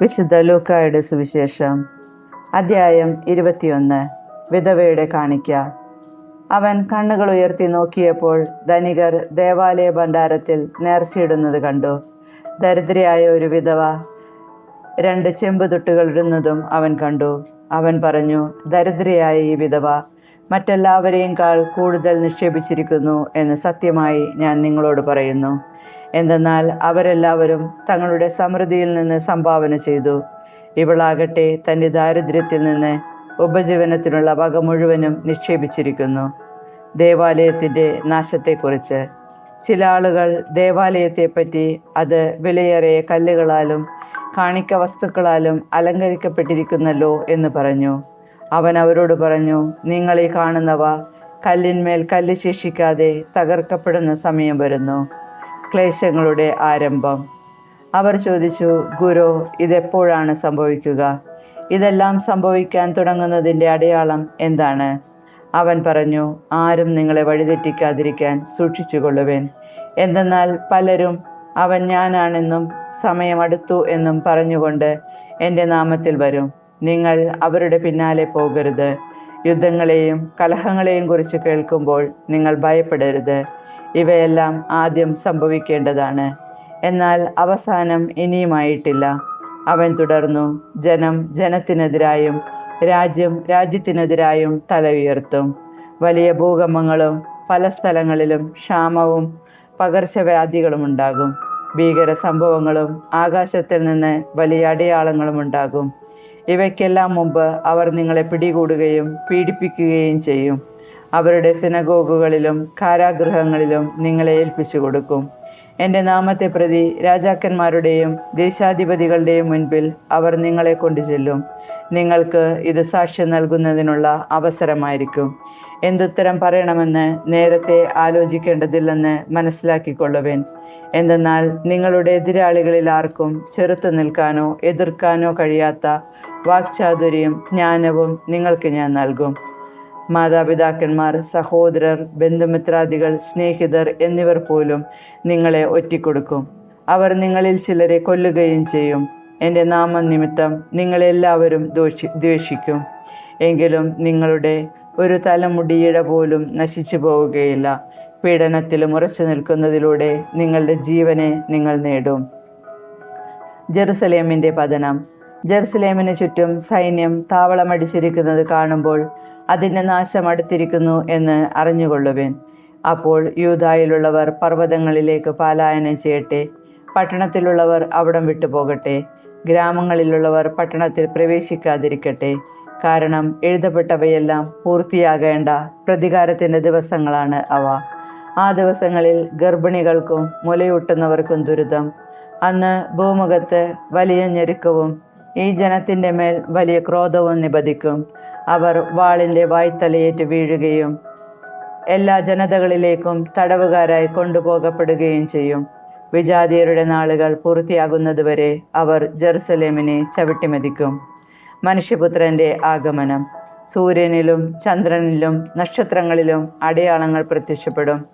വിശുദ്ധ ലൂക്കായുടെ സുവിശേഷം അധ്യായം ഇരുപത്തിയൊന്ന് വിധവയുടെ കാണിക്ക. അവൻ കണ്ണുകൾ ഉയർത്തി നോക്കിയപ്പോൾ ധനികർ ദേവാലയ ഭണ്ഡാരത്തിൽ നേർച്ചയിടുന്നത് കണ്ടു. ദരിദ്രയായ ഒരു വിധവ രണ്ട് ചെമ്പുതുട്ടുകൾ ഇടുന്നതും അവൻ കണ്ടു. അവൻ പറഞ്ഞു ദരിദ്രയായ ഈ വിധവ മറ്റെല്ലാവരെയും കാൾ കൂടുതൽ നിക്ഷേപിച്ചിരിക്കുന്നു എന്ന് സത്യമായി ഞാൻ നിങ്ങളോട് പറയുന്നു. എന്തെന്നാൽ അവരെല്ലാവരും തങ്ങളുടെ സമൃദ്ധിയിൽ നിന്ന് സംഭാവന ചെയ്തു. ഇവളാകട്ടെ തന്റെ ദാരിദ്ര്യത്തിൽ നിന്ന് ഉപജീവനത്തിനുള്ള വക മുഴുവനും നിക്ഷേപിച്ചിരിക്കുന്നു. ദേവാലയത്തിന്റെ നാശത്തെക്കുറിച്ച്. ചില ആളുകൾ ദേവാലയത്തെപ്പറ്റി അത് വിലയേറിയ കല്ലുകളാലും കാണിക്ക വസ്തുക്കളാലും അലങ്കരിക്കപ്പെട്ടിരിക്കുന്നല്ലോ എന്ന് പറഞ്ഞു. അവൻ അവരോട് പറഞ്ഞു നിങ്ങൾ ഈ കാണുന്നവ കല്ലിന്മേൽ കല്ല് ശേഷിക്കാതെ തകർക്കപ്പെടുന്ന സമയം വരുന്നു. ക്ലേശങ്ങളുടെ ആരംഭം. അവർ ചോദിച്ചു ഗുരു ഇതെപ്പോഴാണ് സംഭവിക്കുക? ഇതെല്ലാം സംഭവിക്കാൻ തുടങ്ങുന്നതിന്റെ അടയാളം എന്താണ്? അവൻ പറഞ്ഞു ആരും നിങ്ങളെ വഴിതെറ്റിക്കാതിരിക്കാൻ സൂക്ഷിച്ചുകൊള്ളുവേൻ. എന്തെന്നാൽ പലരും അവൻ ഞാനാണെന്നും സമയമടുത്തു എന്നും പറഞ്ഞുകൊണ്ട് എന്റെ നാമത്തിൽ വരും. നിങ്ങൾ അവരുടെ പിന്നാലെ പോകരുത്. യുദ്ധങ്ങളെയും കലഹങ്ങളെയും കുറിച്ച് കേൾക്കുമ്പോൾ നിങ്ങൾ ഭയപ്പെടരുത്. ഇവയെല്ലാം ആദ്യം സംഭവിക്കേണ്ടതാണ്. എന്നാൽ അവസാനം ഇനിയുമായിട്ടില്ല. അവൻ തുടർന്നു ജനം ജനത്തിനെതിരായും രാജ്യം രാജ്യത്തിനെതിരായും തല ഉയർത്തും വലിയ ഭൂകമ്പങ്ങളും പല സ്ഥലങ്ങളിലും ക്ഷാമവും പകർച്ചവ്യാധികളും ഉണ്ടാകും. ഭീകര സംഭവങ്ങളും ആകാശത്തിൽ നിന്ന് വലിയ അടയാളങ്ങളും ഉണ്ടാകും. ഇവയ്ക്കെല്ലാം മുമ്പ് അവർ നിങ്ങളെ പിടികൂടുകയും പീഡിപ്പിക്കുകയും ചെയ്യും. അവരുടെ സിനഗോഗുകളിലും കാരാഗൃഹങ്ങളിലും നിങ്ങളെ ഏൽപ്പിച്ചു കൊടുക്കും. എന്റെ നാമത്തെ പ്രതി രാജാക്കന്മാരുടെയും ദേശാധിപതികളുടെയും മുൻപിൽ അവർ നിങ്ങളെ കൊണ്ടു ചെല്ലും നിങ്ങൾക്ക് ഇത് സാക്ഷ്യം നൽകുന്നതിനുള്ള അവസരമായിരിക്കും. എന്തുത്തരം പറയണമെന്ന് നേരത്തെ ആലോചിക്കേണ്ടതില്ലെന്ന് മനസ്സിലാക്കിക്കൊള്ളുവേൻ. എന്തെന്നാൽ നിങ്ങളുടെ എതിരാളികളിൽ ആർക്കും ചെറുത്തു നിൽക്കാനോ എതിർക്കാനോ കഴിയാത്ത വാക്ചാതുര്യം ജ്ഞാനവും നിങ്ങൾക്ക് ഞാൻ നൽകും. മാതാപിതാക്കന്മാർ സഹോദരർ ബന്ധുമിത്രാദികൾ സ്നേഹിതർ എന്നിവർ പോലും നിങ്ങളെ ഒറ്റിക്കൊടുക്കും. അവർ നിങ്ങളിൽ ചിലരെ കൊല്ലുകയും ചെയ്യും. എന്റെ നാമനിമിത്തം നിങ്ങളെല്ലാവരും ദോഷി ദ്വേഷിക്കും. എങ്കിലും നിങ്ങളുടെ ഒരു തലമുടിയിട പോലും നശിച്ചു പോവുകയില്ല. പീഡനത്തിലും ഉറച്ചു നിൽക്കുന്നതിലൂടെ നിങ്ങളുടെ ജീവനെ നിങ്ങൾ നേടും. ജെറുസലേമിന്റെ പതനം. ജെറുസലേമിന് ചുറ്റും സൈന്യം താവളമടിച്ചിരിക്കുന്നത് കാണുമ്പോൾ അതിന്റെ നാശം അടുത്തിരിക്കുന്നു എന്ന് അറിഞ്ഞുകൊള്ളുവേൻ. അപ്പോൾ യൂതായിലുള്ളവർ പർവതങ്ങളിലേക്ക് പലായനം ചെയ്യട്ടെ. പട്ടണത്തിലുള്ളവർ അവിടം വിട്ടുപോകട്ടെ. ഗ്രാമങ്ങളിലുള്ളവർ പട്ടണത്തിൽ പ്രവേശിക്കാതിരിക്കട്ടെ. കാരണം എഴുതപ്പെട്ടവയെല്ലാം പൂർത്തിയാകേണ്ട പ്രതികാരത്തിന്റെ ദിവസങ്ങളാണ് അവ. ആ ദിവസങ്ങളിൽ ഗർഭിണികൾക്കും മുലയൂട്ടുന്നവർക്കും ദുരിതം. അന്ന് ഭൂമുഖത്ത് വലിയ ഞെരുക്കവും ഈ ജനത്തിന്റെ മേൽ വലിയ ക്രോധവും നിപതിക്കും. അവർ വാളിന്റെ വായ്ത്തലയേറ്റ് വീഴുകയും എല്ലാ ജനതകളിലേക്കും തടവുകാരായി കൊണ്ടുപോകപ്പെടുകയും ചെയ്യും. വിജാതിയരുടെ നാളുകൾ പൂർത്തിയാകുന്നതുവരെ അവർ ജെറുസലേമിനെ ചവിട്ടിമതിക്കും. മനുഷ്യപുത്രന്റെ ആഗമനം. സൂര്യനിലും ചന്ദ്രനിലും നക്ഷത്രങ്ങളിലും അടയാളങ്ങൾ പ്രത്യക്ഷപ്പെടും.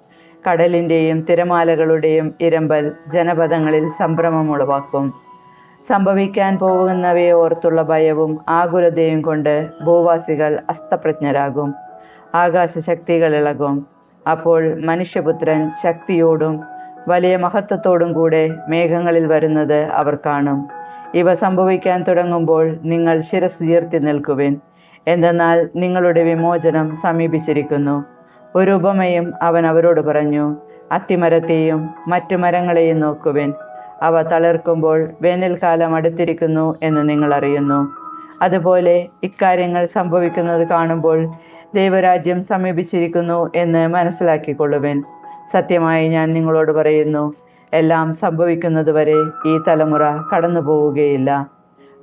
കടലിന്റെയും തിരമാലകളുടെയും ഇരമ്പൽ ജനപദങ്ങളിൽ സംഭ്രമം ഉളവാക്കും. സംഭവിക്കാൻ പോകുന്നവയെ ഓർത്തുള്ള ഭയവും ആകുലതയും കൊണ്ട് ഭൂവാസികൾ അസ്തപ്രജ്ഞരാകും. ആകാശശക്തികൾ ഇളകും അപ്പോൾ മനുഷ്യപുത്രൻ ശക്തിയോടും വലിയ മഹത്വത്തോടും കൂടെ മേഘങ്ങളിൽ വരുന്നത് അവർ കാണും. ഇവ സംഭവിക്കാൻ തുടങ്ങുമ്പോൾ നിങ്ങൾ ശിരസുയർത്തി നിൽക്കുവിൻ. എന്തെന്നാൽ നിങ്ങളുടെ വിമോചനം സമീപിച്ചിരിക്കുന്നു. ഒരു ഉപമയും അവൻ അവരോട് പറഞ്ഞു അത്തിമരത്തെയും മറ്റു മരങ്ങളെയും നോക്കുവിൻ. അവ തളിർക്കുമ്പോൾ വേനൽക്കാലം അടുത്തിരിക്കുന്നു എന്ന് നിങ്ങൾ അറിയുന്നു. അതുപോലെ ഇക്കാര്യങ്ങൾ സംഭവിക്കുന്നത് കാണുമ്പോൾ ദൈവരാജ്യം സമീപിച്ചിരിക്കുന്നു എന്ന് മനസ്സിലാക്കിക്കൊള്ളുവൻ. സത്യമായി ഞാൻ നിങ്ങളോട് പറയുന്നു എല്ലാം സംഭവിക്കുന്നത് വരെ ഈ തലമുറ കടന്നു പോവുകയില്ല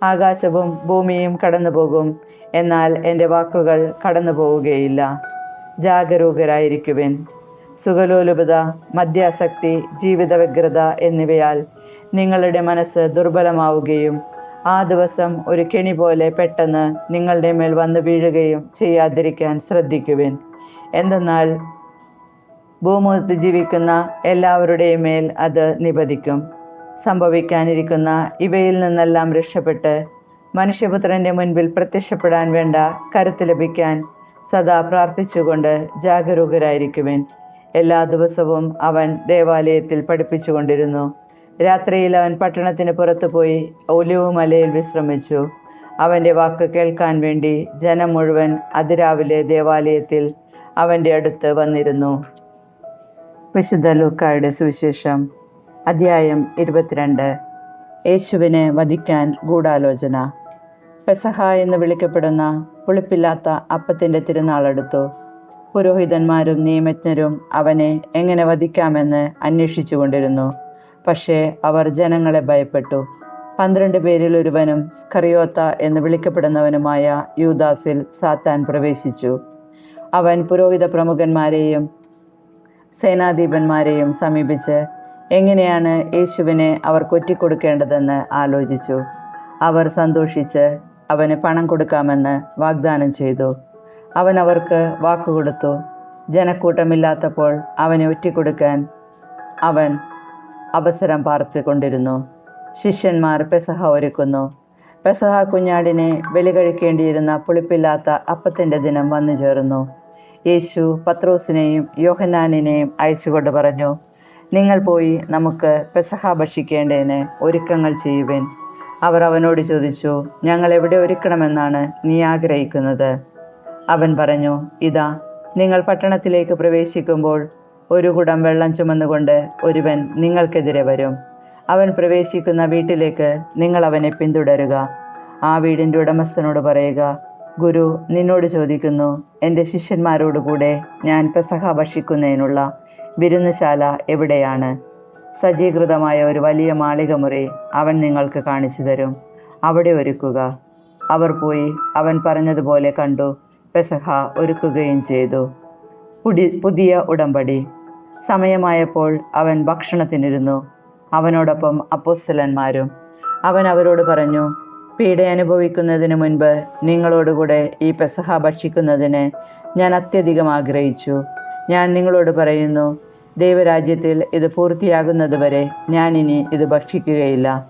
ആകാശവും ഭൂമിയും കടന്നു പോകും എന്നാൽ എന്റെ വാക്കുകൾ കടന്നു പോവുകയില്ല ജാഗരൂകരായിരിക്കുവൻ. സുഖലോലുപത മദ്യാസക്തി ജീവിത വ്യഗ്രത എന്നിവയാൽ നിങ്ങളുടെ മനസ്സ് ദുർബലമാവുകയും ആ ദിവസം ഒരു കെണി പോലെ പെട്ടെന്ന് നിങ്ങളുടെ മേൽ വന്നു വീഴുകയും ചെയ്യാതിരിക്കാൻ ശ്രദ്ധിക്കുവിൻ. എന്തെന്നാൽ ഭൂമുഖത്ത് ജീവിക്കുന്ന എല്ലാവരുടെയും മേൽ അത് നിപതിക്കും. സംഭവിക്കാനിരിക്കുന്ന ഇവയിൽ നിന്നെല്ലാം രക്ഷപ്പെട്ട് മനുഷ്യപുത്രന്റെ മുൻപിൽ പ്രത്യക്ഷപ്പെടാൻ വേണ്ട കരുത്ത് ലഭിക്കാൻ സദാ പ്രാർത്ഥിച്ചുകൊണ്ട് ജാഗരൂകരായിരിക്കുവിൻ. എല്ലാ ദിവസവും അവൻ ദേവാലയത്തിൽ പഠിപ്പിച്ചുകൊണ്ടിരുന്നു. രാത്രിയിൽ അവൻ പട്ടണത്തിന് പുറത്തു പോയി ഒലിവ് മലയിൽ വിശ്രമിച്ചു. അവന്റെ വാക്ക് കേൾക്കാൻ വേണ്ടി ജനം മുഴുവൻ അതിരാവിലെ ദേവാലയത്തിൽ അവന്റെ അടുത്ത് വന്നിരുന്നു. വിശുദ്ധ ലൂക്കായുടെ സുവിശേഷം അധ്യായം ഇരുപത്തിരണ്ട്. യേശുവിനെ വധിക്കാൻ ഗൂഢാലോചന. പെസഹ എന്ന് വിളിക്കപ്പെടുന്ന പുളിപ്പില്ലാത്ത അപ്പത്തിന്റെ തിരുനാളെടുത്തു. പുരോഹിതന്മാരും നിയമജ്ഞരും അവനെ എങ്ങനെ വധിക്കാമെന്ന് അന്വേഷിച്ചു കൊണ്ടിരുന്നു പക്ഷേ അവർ ജനങ്ങളെ ഭയപ്പെട്ടു. പന്ത്രണ്ട് പേരിൽ ഒരുവനും സ്കറിയോത്ത എന്ന് വിളിക്കപ്പെടുന്നവനുമായ യൂദാസിൽ സാത്താൻ പ്രവേശിച്ചു. അവൻ പുരോഹിത പ്രമുഖന്മാരെയും സേനാധിപന്മാരെയും സമീപിച്ച് എങ്ങനെയാണ് യേശുവിനെ അവർ കൊറ്റിക്കൊടുക്കേണ്ടതെന്ന് ആലോചിച്ചു. അവർ സന്തോഷിച്ച് അവന് പണം കൊടുക്കാമെന്ന് വാഗ്ദാനം ചെയ്തു. അവൻ അവർക്ക് വാക്കുകൊടുത്തു. ജനക്കൂട്ടമില്ലാത്തപ്പോൾ അവനെ ഒറ്റിക്കൊടുക്കാൻ അവൻ അവസരം പാർത്തുകൊണ്ടിരുന്നു. ശിഷ്യന്മാർ പെസഹ ഒരുക്കുന്നു. പെസഹ കുഞ്ഞാടിനെ ബലി കഴിക്കേണ്ടിയിരുന്ന പുളിപ്പില്ലാത്ത അപ്പത്തിന്റെ ദിനം വന്നു ചേർന്നു. യേശു പത്രോസിനെയും യോഹനാനിനെയും അയച്ചുകൊണ്ട് പറഞ്ഞു നിങ്ങൾ പോയി നമുക്ക് പെസഹ ഭക്ഷിക്കേണ്ടതിന് ഒരുക്കങ്ങൾ ചെയ്യുവിൻ. അവർ അവനോട് ചോദിച്ചു ഞങ്ങൾ എവിടെ ഒരുക്കണമെന്നാണ് നീ ആഗ്രഹിക്കുന്നത്? അവൻ പറഞ്ഞു ഇതാ നിങ്ങൾ പട്ടണത്തിലേക്ക് പ്രവേശിക്കുമ്പോൾ ഒരു കുടം വെള്ളം ചുമന്നുകൊണ്ട് ഒരുവൻ നിങ്ങൾക്കെതിരെ വരും. അവൻ പ്രവേശിക്കുന്ന വീട്ടിലേക്ക് നിങ്ങൾ അവനെ പിന്തുടരുക. ആ വീടിന്റെ ഉടമസ്ഥനോട് പറയുക ഗുരു നിന്നോട് ചോദിക്കുന്നു എന്റെ ശിഷ്യന്മാരോടുകൂടെ ഞാൻ പ്രസഹ ഭക്ഷിക്കുന്നതിനുള്ള വിരുന്നുശാല എവിടെയാണ്? സജ്ജീകൃതമായ ഒരു വലിയ മാളികമുറി അവൻ നിങ്ങൾക്ക് കാണിച്ചു തരും. അവിടെ ഒരുക്കുക. അവർ പോയി അവൻ പറഞ്ഞതുപോലെ കണ്ടു പെസഹ ഒരുക്കുകയും ചെയ്തു. പുതിയ ഉടമ്പടി. സമയമായപ്പോൾ അവൻ ഭക്ഷണത്തിനിരുന്നു. അവനോടൊപ്പം അപ്പോസ്തലന്മാരും. അവൻ അവരോട് പറഞ്ഞു പീഡ അനുഭവിക്കുന്നതിന് മുൻപ് നിങ്ങളോടുകൂടെ ഈ പെസഹ ഭക്ഷിക്കുന്നതിന് ഞാൻ അത്യധികം ആഗ്രഹിച്ചു. ഞാൻ നിങ്ങളോട് പറയുന്നു ദൈവരാജ്യത്തിൽ ഇത് പൂർത്തിയാകുന്നതുവരെ ഞാൻ ഇനി ഇത് ഭക്ഷിക്കുകയില്ല.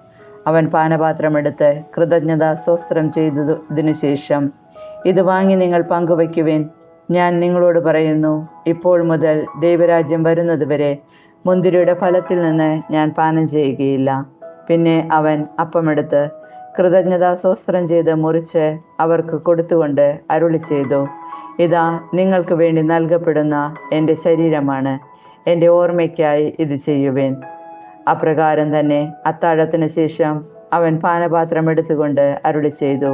അവൻ പാനപാത്രമെടുത്ത് കൃതജ്ഞതാസ്വസ്ത്രം ചെയ്തതിനു ശേഷം ഇത് വാങ്ങി നിങ്ങൾ പങ്കുവയ്ക്കുവിൻ. ഞാൻ നിങ്ങളോട് പറയുന്നു ഇപ്പോൾ മുതൽ ദൈവരാജ്യം വരുന്നതുവരെ മുന്തിരിയുടെ ഫലത്തിൽ നിന്ന് ഞാൻ പാനം ചെയ്യുകയില്ല. പിന്നെ അവൻ അപ്പമെടുത്ത് കൃതജ്ഞതാസ്വസ്ത്രം ചെയ്ത് മുറിച്ച് അവർക്ക് കൊടുത്തുകൊണ്ട് അരുളി ചെയ്തു. ഇതാ നിങ്ങൾക്ക് വേണ്ടി നൽകപ്പെടുന്ന എന്റെ ശരീരമാണ്. എന്റെ ഓർമ്മയ്ക്കായി ഇത് ചെയ്യുവേൻ. അപ്രകാരം തന്നെ അത്താഴത്തിന് ശേഷം അവൻ പാനപാത്രം എടുത്തുകൊണ്ട് അരുളി ചെയ്തു.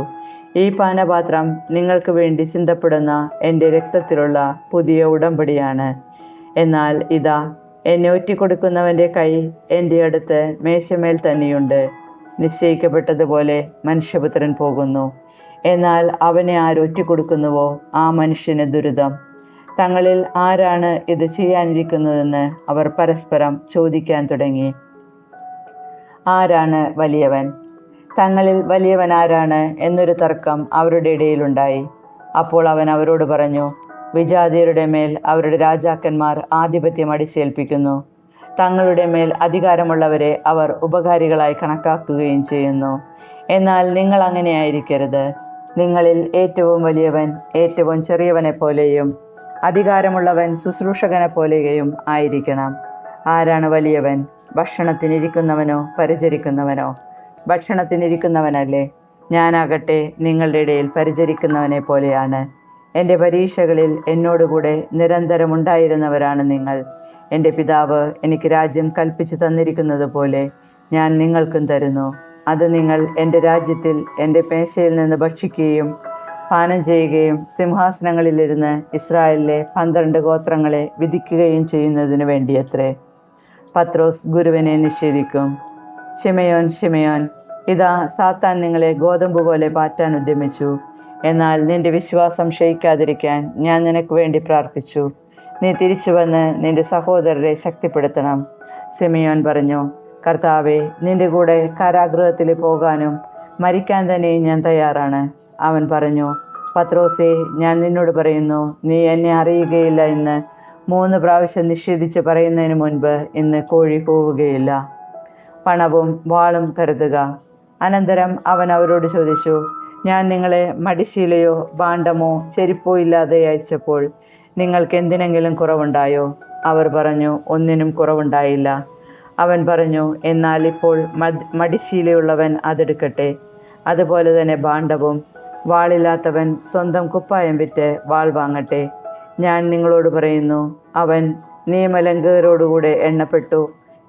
ഈ പാനപാത്രം നിങ്ങൾക്ക് വേണ്ടി ചിന്തപ്പെടുന്ന എന്റെ രക്തത്തിലുള്ള പുതിയ ഉടമ്പടിയാണ്. എന്നാൽ ഇതാ എന്നെ ഒറ്റിക്കൊടുക്കുന്നവന്റെ കൈ എന്റെ അടുത്ത് മേശമേൽ തന്നെയുണ്ട്. നിശ്ചയിക്കപ്പെട്ടതുപോലെ മനുഷ്യപുത്രൻ പോകുന്നു. എന്നാൽ അവനെ ആരൊറ്റിക്കൊടുക്കുന്നുവോ ആ മനുഷ്യന് ദുരിതം. തങ്ങളിൽ ആരാണ് ഇത് ചെയ്യാനിരിക്കുന്നതെന്ന് അവർ പരസ്പരം ചോദിക്കാൻ തുടങ്ങി. ആരാണ് വലിയവൻ? തങ്ങളിൽ വലിയവൻ ആരാണ് എന്നൊരു തർക്കം അവരുടെ ഇടയിലുണ്ടായി. അപ്പോൾ അവൻ അവരോട് പറഞ്ഞു വിജാതിയരുടെ മേൽ അവരുടെ രാജാക്കന്മാർ ആധിപത്യം അടിച്ചേൽപ്പിക്കുന്നു. തങ്ങളുടെ മേൽ അധികാരമുള്ളവരെ അവർ ഉപകാരികളായി കണക്കാക്കുകയും ചെയ്യുന്നു. എന്നാൽ നിങ്ങൾ അങ്ങനെയായിരിക്കരുത്. നിങ്ങളിൽ ഏറ്റവും വലിയവൻ ഏറ്റവും ചെറിയവനെ പോലെയും അധികാരമുള്ളവൻ ശുശ്രൂഷകനെ പോലെയും ആയിരിക്കണം. ആരാണ് വലിയവൻ? ഭക്ഷണത്തിനിരിക്കുന്നവനോ പരിചരിക്കുന്നവനോ? ഭക്ഷണത്തിനിരിക്കുന്നവനല്ലേ? ഞാനാകട്ടെ നിങ്ങളുടെ ഇടയിൽ പരിചരിക്കുന്നവനെ പോലെയാണ്. എന്റെ പരീക്ഷകളിൽ എന്നോടുകൂടെ നിരന്തരം ഉണ്ടായിരുന്നവരാണ് നിങ്ങൾ. എന്റെ പിതാവ് എനിക്ക് രാജ്യം കൽപ്പിച്ചു തന്നിരിക്കുന്നത് പോലെ ഞാൻ നിങ്ങൾക്കും തരുന്നു. അത് നിങ്ങൾ എന്റെ രാജ്യത്തിൽ എന്റെ പേശയിൽ നിന്ന് ഭക്ഷിക്കുകയും പാനം ചെയ്യുകയും സിംഹാസനങ്ങളിലിരുന്ന് ഇസ്രായേലിലെ പന്ത്രണ്ട് ഗോത്രങ്ങളെ വിധിക്കുകയും ചെയ്യുന്നതിനു വേണ്ടിയത്രേ. പത്രോസ് ഗുരുവിനെ നിഷേധിക്കും. ഷിമയോൻ ഷിമയോൻ ഇതാ സാത്താൻ നിങ്ങളെ ഗോതമ്പ് പോലെ പാറ്റാൻ ഉദ്യമിച്ചു. എന്നാൽ നിന്റെ വിശ്വാസം ക്ഷയിക്കാതിരിക്കാൻ ഞാൻ നിനക്ക് വേണ്ടി പ്രാർത്ഥിച്ചു. നീ തിരിച്ചു വന്ന് നിന്റെ സഹോദരരെ ശക്തിപ്പെടുത്തണം. സിമിയോൻ പറഞ്ഞു കർത്താവെ നിന്റെ കൂടെ കാരാഗൃഹത്തിൽ പോകാനും മരിക്കാൻ തന്നെ ഞാൻ തയ്യാറാണ്. അവൻ പറഞ്ഞു പത്രോസേ ഞാൻ നിന്നോട് പറയുന്നു നീ എന്നെ അറിയുകയില്ല എന്ന്. മൂന്ന് പ്രാവശ്യം നിഷേധിച്ച് പറയുന്നതിന് മുൻപ് ഇന്ന് കോഴി കൂവുകയില്ല പണവും വാളും കരുതുക. അനന്തരം അവൻ അവരോട് ചോദിച്ചു ഞാൻ നിങ്ങളെ മടിശീലയോ ഭാണ്ഡമോ ചെരുപ്പോ ഇല്ലാതെ അയച്ചപ്പോൾ നിങ്ങൾക്ക് എന്തിനെങ്കിലും കുറവുണ്ടായോ? അവർ പറഞ്ഞു ഒന്നിനും കുറവുണ്ടായില്ല. അവൻ പറഞ്ഞു എന്നാൽ ഇപ്പോൾ മടിശീലയുള്ളവൻ അതെടുക്കട്ടെ. അതുപോലെ തന്നെ ഭാണ്ഡവും വാളില്ലാത്തവൻ സ്വന്തം കുപ്പായം വിറ്റ് വാൾ വാങ്ങട്ടെ. ഞാൻ നിങ്ങളോട് പറയുന്നു അവൻ നിയമലംഘകരോടുകൂടെ എണ്ണപ്പെട്ടു.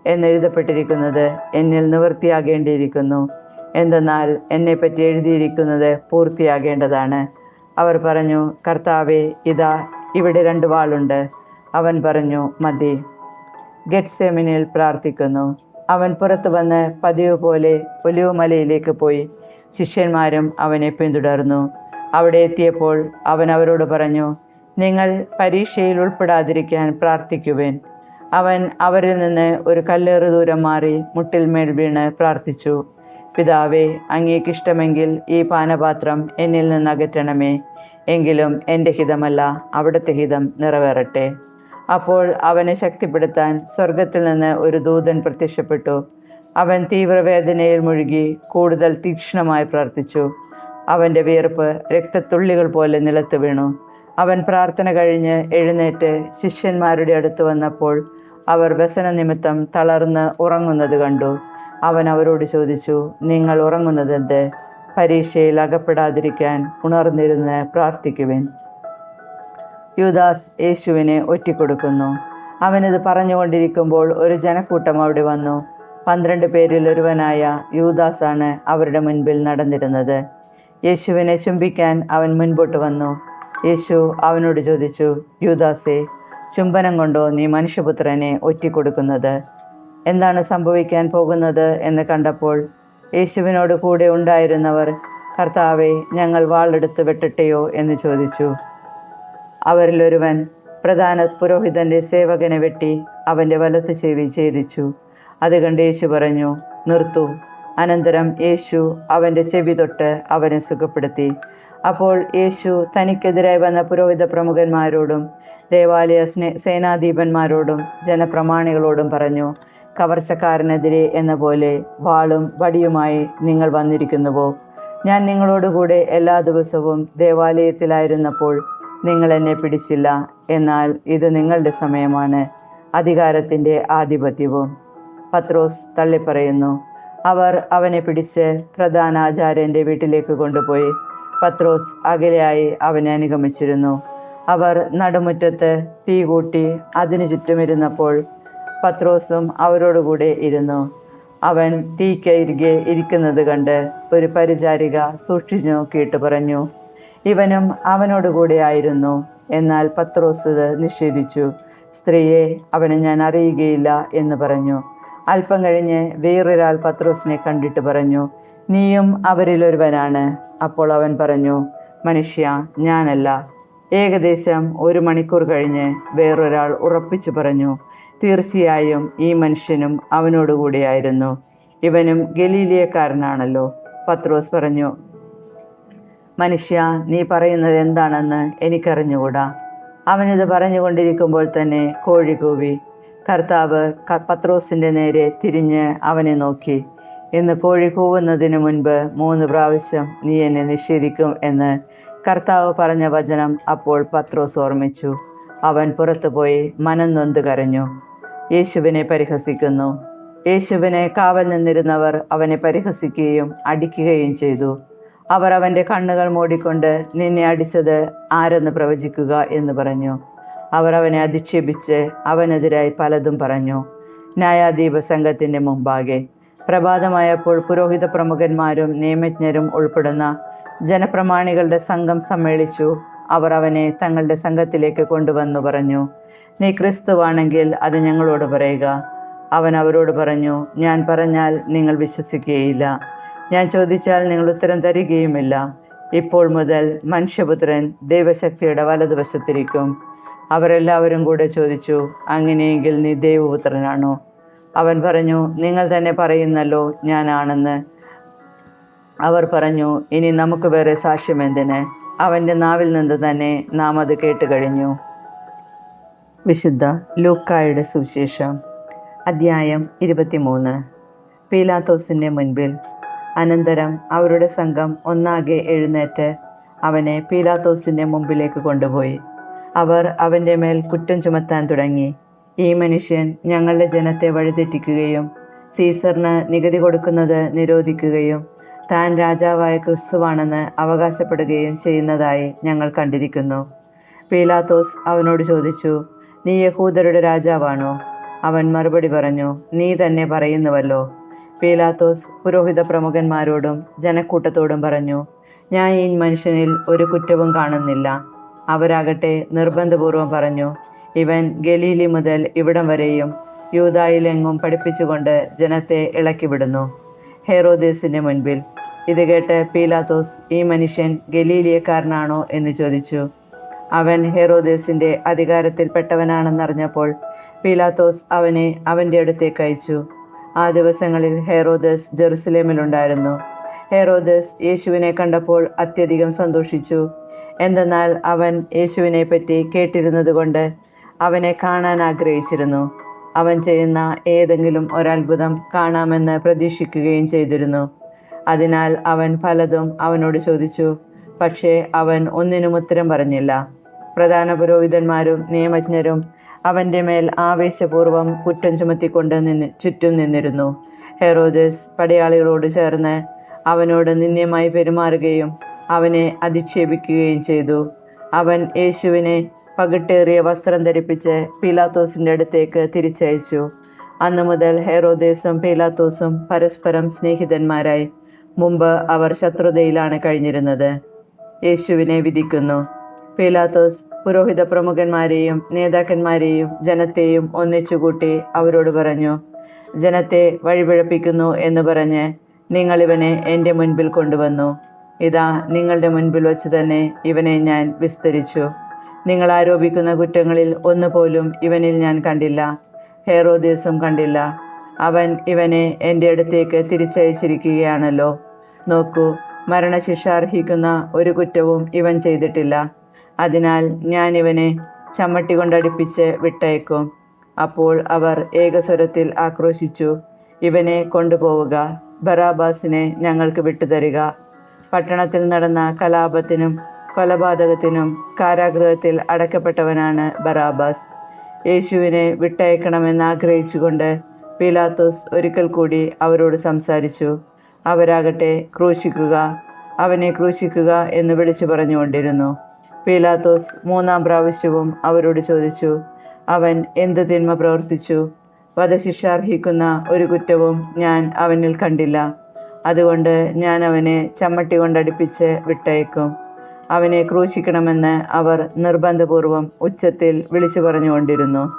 എന്നെഴുതപ്പെട്ടിരിക്കുന്നത് എന്നിൽ നിവൃത്തിയാകേണ്ടിയിരിക്കുന്നു. എന്തെന്നാൽ എന്നെപ്പറ്റി എഴുതിയിരിക്കുന്നത് പൂർത്തിയാകേണ്ടതാണ്. അവർ പറഞ്ഞു കർത്താവെ ഇതാ ഇവിടെ രണ്ട് വാളുണ്ട്. അവൻ പറഞ്ഞു മതി. ഗെറ്റ്സെമിനിൽ പ്രാർത്ഥിക്കുന്നു. അവൻ പുറത്തു വന്ന് പതിവ് പോലെ ഒലിവുമലയിലേക്ക് പോയി. ശിഷ്യന്മാരും അവനെ പിന്തുടർന്നു. അവിടെ എത്തിയപ്പോൾ അവൻ അവരോട് പറഞ്ഞു നിങ്ങൾ പരീക്ഷയിൽ ഉൾപ്പെടാതിരിക്കാൻ പ്രാർത്ഥിക്കുവേൻ. അവൻ അവരിൽ നിന്ന് ഒരു കല്ലേറ് ദൂരം മാറി മുട്ടിൽമേൽ വീണ് പ്രാർത്ഥിച്ചു. പിതാവേ അങ്ങേക്കിഷ്ടമെങ്കിൽ ഈ പാനപാത്രം എന്നിൽ നിന്ന് അകറ്റണമേ. എങ്കിലും എന്റെ ഹിതമല്ല അവിടുത്തെ ഹിതം നിറവേറട്ടെ. അപ്പോൾ അവനെ ശക്തിപ്പെടുത്താൻ സ്വർഗത്തിൽ നിന്ന് ഒരു ദൂതൻ പ്രത്യക്ഷപ്പെട്ടു. അവൻ തീവ്രവേദനയിൽ മുഴുകി കൂടുതൽ തീക്ഷ്ണമായി പ്രാർത്ഥിച്ചു. അവന്റെ വിയർപ്പ് രക്തത്തുള്ളികൾ പോലെ നിലത്ത് വീണു. അവൻ പ്രാർത്ഥന കഴിഞ്ഞ് എഴുന്നേറ്റ് ശിഷ്യന്മാരുടെ അടുത്ത് വന്നപ്പോൾ അവർ വ്യസന നിമിത്തം തളർന്ന് ഉറങ്ങുന്നത് കണ്ടു. അവൻ അവരോട് ചോദിച്ചു നിങ്ങൾ ഉറങ്ങുന്നതെന്ത് പരീക്ഷയിൽ അകപ്പെടാതിരിക്കാൻ ഉണർന്നിരുന്ന് പ്രാർത്ഥിക്കുവിൻ. യുദാസ് യേശുവിനെ ഒറ്റിക്കൊടുക്കുന്നു. അവനിത് പറഞ്ഞുകൊണ്ടിരിക്കുമ്പോൾ ഒരു ജനക്കൂട്ടം അവിടെ വന്നു. പന്ത്രണ്ട് പേരിൽ ഒരുവനായ യൂദാസാണ് അവരുടെ മുൻപിൽ നടന്നിരുന്നത്. യേശുവിനെ ചുംബിക്കാൻ അവൻ മുൻപോട്ട് വന്നു. യേശു അവനോട് ചോദിച്ചു യൂദാസേ ചുംബനം കൊണ്ടോ നീ മനുഷ്യപുത്രനെ ഒറ്റിക്കൊടുക്കുന്നത്? എന്താണ് സംഭവിക്കാൻ പോകുന്നത് എന്ന് കണ്ടപ്പോൾ യേശുവിനോട് കൂടെ ഉണ്ടായിരുന്നവർ കർത്താവെ ഞങ്ങൾ വാളെടുത്ത് വെട്ടട്ടെയോ? എന്ന് ചോദിച്ചു. അവരിലൊരുവൻ പ്രധാന പുരോഹിതന്റെ സേവകനെ വെട്ടി അവന്റെ വലത്ത് ചെവി ഛേദിച്ചു. അത് കണ്ട് യേശു പറഞ്ഞു നിർത്തു. അനന്തരം യേശു അവന്റെ ചെവി തൊട്ട് അവനെ സുഖപ്പെടുത്തി. അപ്പോൾ യേശു തനിക്കെതിരായി വന്ന പുരോഹിത പ്രമുഖന്മാരോടും ദേവാലയ സ്നേ സേനാധീപന്മാരോടും ജനപ്രമാണികളോടും പറഞ്ഞു കവർച്ചക്കാരനെതിരെ എന്ന പോലെ വാളും വടിയുമായി നിങ്ങൾ വന്നിരിക്കുന്നുവോ? ഞാൻ നിങ്ങളോടുകൂടെ എല്ലാ ദിവസവും ദേവാലയത്തിലായിരുന്നപ്പോൾ നിങ്ങൾ എന്നെ പിടിച്ചില്ല. എന്നാൽ ഇത് നിങ്ങളുടെ സമയമാണ്. അധികാരത്തിന്റെ ആധിപത്യവും പത്രോസ് തള്ളിപ്പറയുന്നു. അവർ അവനെ പിടിച്ച് പ്രധാന ആചാര്യന്റെ വീട്ടിലേക്ക് കൊണ്ടുപോയി. പത്രോസ് അകലെയായി അവനെ അനുഗമിച്ചിരുന്നു. അവർ നടുമുറ്റത്ത് തീ കൂട്ടി അതിനു ചുറ്റുമിരുന്നപ്പോൾ പത്രോസും അവരോടുകൂടെ ഇരുന്നു. അവൻ തീക്കരികെ ഇരിക്കുന്നത് കണ്ട് ഒരു പരിചാരിക സൂക്ഷിച്ചു നോക്കിയിട്ട് പറഞ്ഞു ഇവനും അവനോടുകൂടെ ആയിരുന്നു. എന്നാൽ പത്രോസ് നിഷേധിച്ചു. സ്ത്രീയെ അവനെ ഞാൻ അറിയുകയില്ല എന്ന് പറഞ്ഞു. അല്പം കഴിഞ്ഞ് വേറൊരാൾ പത്രോസിനെ കണ്ടിട്ട് പറഞ്ഞു നീയും അവരിലൊരുവനാണ്. അപ്പോൾ അവൻ പറഞ്ഞു മനുഷ്യ ഞാനല്ല. ഏകദേശം ഒരു മണിക്കൂർ കഴിഞ്ഞ് വേറൊരാൾ ഉറപ്പിച്ചു പറഞ്ഞു തീർച്ചയായും ഈ മനുഷ്യനും അവനോടുകൂടിയായിരുന്നു ഇവനും ഗലീലിയക്കാരനാണല്ലോ പത്രോസ് പറഞ്ഞു. മനുഷ്യ നീ പറയുന്നത് എന്താണെന്ന് എനിക്കറിഞ്ഞുകൂടാ. അവനിത് പറഞ്ഞുകൊണ്ടിരിക്കുമ്പോൾ തന്നെ കോഴി കൂവി. കർത്താവ് പത്രോസിന്റെ നേരെ തിരിഞ്ഞ് അവനെ നോക്കി. ഇന്ന് കോഴി കൂവുന്നതിന് മുൻപ് മൂന്ന് പ്രാവശ്യം നീ എന്നെ നിഷേധിക്കും എന്ന് കർത്താവ് പറഞ്ഞ വചനം അപ്പോൾ പത്രോസ് ഓർമ്മിച്ചു. അവൻ പുറത്തുപോയി മനം നൊന്തു കരഞ്ഞു. യേശുവിനെ പരിഹസിക്കുന്നു. യേശുവിനെ കാവൽ നിന്നിരുന്നവർ അവനെ പരിഹസിക്കുകയും അടിക്കുകയും ചെയ്തു. അവർ അവന്റെ കണ്ണുകൾ മൂടിക്കൊണ്ട് നിന്നെ അടിച്ചത് ആരെന്ന് പ്രവചിക്കുക എന്ന് പറഞ്ഞു. അവർ അവനെ അധിക്ഷേപിച്ച് അവനെതിരായി പലതും പറഞ്ഞു. ന്യായാധീപ സംഘത്തിന്റെ മുമ്പാകെ. പ്രഭാതമായപ്പോൾ പുരോഹിത പ്രമുഖന്മാരും നിയമജ്ഞരും ഉൾപ്പെടുന്ന ജനപ്രമാണികളുടെ സംഘം സമ്മേളിച്ചു. അവർ അവനെ തങ്ങളുടെ സംഘത്തിലേക്ക് കൊണ്ടുവന്നു പറഞ്ഞു നീ ക്രിസ്തുവാണെങ്കിൽ അത് ഞങ്ങളോട് പറയുക. അവൻ അവരോട് പറഞ്ഞു ഞാൻ പറഞ്ഞാൽ നിങ്ങൾ വിശ്വസിക്കുകയില്ല. ഞാൻ ചോദിച്ചാൽ നിങ്ങൾ ഉത്തരം തരികയുമില്ല. ഇപ്പോൾ മുതൽ മനുഷ്യപുത്രൻ ദൈവശക്തിയുടെ വലതുവശത്തിരിക്കും. അവരെല്ലാവരും കൂടെ ചോദിച്ചു അങ്ങനെയെങ്കിൽ നീ ദൈവപുത്രനാണോ? അവൻ പറഞ്ഞു നിങ്ങൾ തന്നെ പറയുന്നല്ലോ ഞാനാണെന്ന്. അവർ പറഞ്ഞു ഇനി നമുക്ക് വേറെ സാക്ഷ്യം എന്തിന്? അവന്റെ നാവിൽ നിന്ന് തന്നെ നാം അത് കേട്ട് കഴിഞ്ഞു വിശുദ്ധ ലൂക്കായുടെ സുവിശേഷം അദ്ധ്യായം ഇരുപത്തിമൂന്ന്. പീലാത്തോസിന്റെ മുൻപിൽ അനന്തരം അവരുടെ സംഘം ഒന്നാകെ എഴുന്നേറ്റ് അവനെ പീലാത്തോസിന്റെ മുമ്പിലേക്ക് കൊണ്ടുപോയി. അവർ അവന്റെ മേൽ കുറ്റം ചുമത്താൻ തുടങ്ങി. ഈ മനുഷ്യൻ ഞങ്ങളുടെ ജനത്തെ വഴിതെറ്റിക്കുകയും സീസറിന് നികുതി കൊടുക്കുന്നത് നിരോധിക്കുകയും താൻ രാജാവായ ക്രിസ്തുവാണെന്ന് അവകാശപ്പെടുകയും ചെയ്യുന്നതായി ഞങ്ങൾ കണ്ടിരിക്കുന്നു. പീലാത്തോസ് അവനോട് ചോദിച്ചു നീ യഹൂദരുടെ രാജാവാണോ? അവൻ മറുപടി പറഞ്ഞു നീ തന്നെ പറയുന്നുവല്ലോ. പീലാത്തോസ് പുരോഹിത പ്രമുഖന്മാരോടും ജനക്കൂട്ടത്തോടും പറഞ്ഞു ഞാൻ ഈ മനുഷ്യനിൽ ഒരു കുറ്റവും കാണുന്നില്ല. അവരാകട്ടെ നിർബന്ധപൂർവം പറഞ്ഞു ഇവൻ ഗലീലി മുതൽ ഇവിടം വരെയും യൂതായിലെങ്ങും പഠിപ്പിച്ചുകൊണ്ട് ജനത്തെ ഇളക്കിവിടുന്നു ഹെറോദേസിന്റെ മുൻപിൽ. ഇത് കേട്ട് പീലാത്തോസ് ഈ മനുഷ്യൻ ഗലീലിയക്കാരനാണോ? എന്ന് ചോദിച്ചു. അവൻ ഹെറോദേസിന്റെ അധികാരത്തിൽപ്പെട്ടവനാണെന്നറിഞ്ഞപ്പോൾ പീലാത്തോസ് അവനെ അവന്റെ അടുത്തേക്ക് അയച്ചു. ആ ദിവസങ്ങളിൽ ഹെറോദസ് ജെറുസലേമിലുണ്ടായിരുന്നു. ഹെറോദസ് യേശുവിനെ കണ്ടപ്പോൾ അത്യധികം സന്തോഷിച്ചു. എന്തെന്നാൽ അവൻ യേശുവിനെ പറ്റി കേട്ടിരുന്നതുകൊണ്ട് അവനെ കാണാൻ ആഗ്രഹിച്ചിരുന്നു. അവൻ ചെയ്യുന്ന ഏതെങ്കിലും ഒരത്ഭുതം കാണാമെന്ന് പ്രതീക്ഷിക്കുകയും ചെയ്തിരുന്നു. അതിനാൽ അവൻ പലതും അവനോട് ചോദിച്ചു. പക്ഷേ അവൻ ഒന്നിനും ഉത്തരം പറഞ്ഞില്ല. പ്രധാന പുരോഹിതന്മാരും നിയമജ്ഞരും അവന്റെ മേൽ ആവേശപൂർവം കുറ്റം ചുമത്തിക്കൊണ്ട് നിന്ന് ചുറ്റും നിന്നിരുന്നു. ഹെറോദസ് പടയാളികളോട് ചേർന്ന് അവനോട് നിന്ദ്യമായി പെരുമാറുകയും അവനെ അധിക്ഷേപിക്കുകയും ചെയ്തു. അവൻ യേശുവിനെ പകിട്ടേറിയ വസ്ത്രം ധരിപ്പിച്ച് പീലാത്തോസിന്റെ അടുത്തേക്ക് തിരിച്ചയച്ചു. അന്നു മുതൽ ഹെറോദേസും പീലാത്തോസും പരസ്പരം സ്നേഹിതന്മാരായി. മുമ്പ് അവർ ശത്രുതയിലാണ് കഴിഞ്ഞിരുന്നത്. യേശുവിനെ വിധിക്കുന്നു. പീലാത്തോസ് പുരോഹിത പ്രമുഖന്മാരെയും നേതാക്കന്മാരെയും ജനത്തെയും ഒന്നിച്ചുകൂട്ടി അവരോട് പറഞ്ഞു ജനത്തെ വഴിപിഴപ്പിക്കുന്നു എന്ന് പറഞ്ഞ് നിങ്ങളിവനെ എന്റെ മുൻപിൽ കൊണ്ടുവന്നു. ഇതാ നിങ്ങളുടെ മുൻപിൽ വച്ച് തന്നെ ഇവനെ ഞാൻ വിസ്തരിച്ചു. നിങ്ങൾ ആരോപിക്കുന്ന കുറ്റങ്ങളിൽ ഒന്നുപോലും ഇവനിൽ ഞാൻ കണ്ടില്ല. ഹേറോദേസും കണ്ടില്ല. അവൻ ഇവനെ എന്റെ അടുത്തേക്ക് തിരിച്ചയച്ചിരിക്കുകയാണല്ലോ. നോക്കൂ മരണശിക്ഷ അർഹിക്കുന്ന ഒരു കുറ്റവും ഇവൻ ചെയ്തിട്ടില്ല. അതിനാൽ ഞാൻ ഇവനെ ചമ്മട്ടി കൊണ്ടടിപ്പിച്ച് വിട്ടയക്കും. അപ്പോൾ അവർ ഏകസ്വരത്തിൽ ആക്രോശിച്ചു. ഇവനെ കൊണ്ടുപോവുക ബറാബാസിനെ ഞങ്ങൾക്ക് വിട്ടുതരിക. പട്ടണത്തിൽ നടന്ന കലാപത്തിനും കൊലപാതകത്തിനും കാരാഗൃഹത്തിൽ അടക്കപ്പെട്ടവനാണ് ബറാബാസ്. യേശുവിനെ വിട്ടയക്കണമെന്ന് ആഗ്രഹിച്ചുകൊണ്ട് പീലാത്തോസ് ഒരിക്കൽ കൂടി അവരോട് സംസാരിച്ചു. അവരാകട്ടെ ക്രൂശിക്കുക അവനെ ക്രൂശിക്കുക എന്ന് വിളിച്ചു പറഞ്ഞുകൊണ്ടിരുന്നു. പീലാത്തോസ് മൂന്നാം പ്രാവശ്യവും അവരോട് ചോദിച്ചു അവൻ എന്ത് തിന്മ പ്രവർത്തിച്ചു? വധശിക്ഷ അർഹിക്കുന്ന ഒരു കുറ്റവും ഞാൻ അവനിൽ കണ്ടില്ല. അതുകൊണ്ട് ഞാൻ അവനെ ചമ്മട്ടി കൊണ്ടടിപ്പിച്ച് വിട്ടയക്കും. അവനെ ക്രൂശിക്കണമെന്ന് അവർ നിർബന്ധപൂർവം ഉച്ചത്തിൽ വിളിച്ചു പറഞ്ഞുകൊണ്ടിരുന്നു.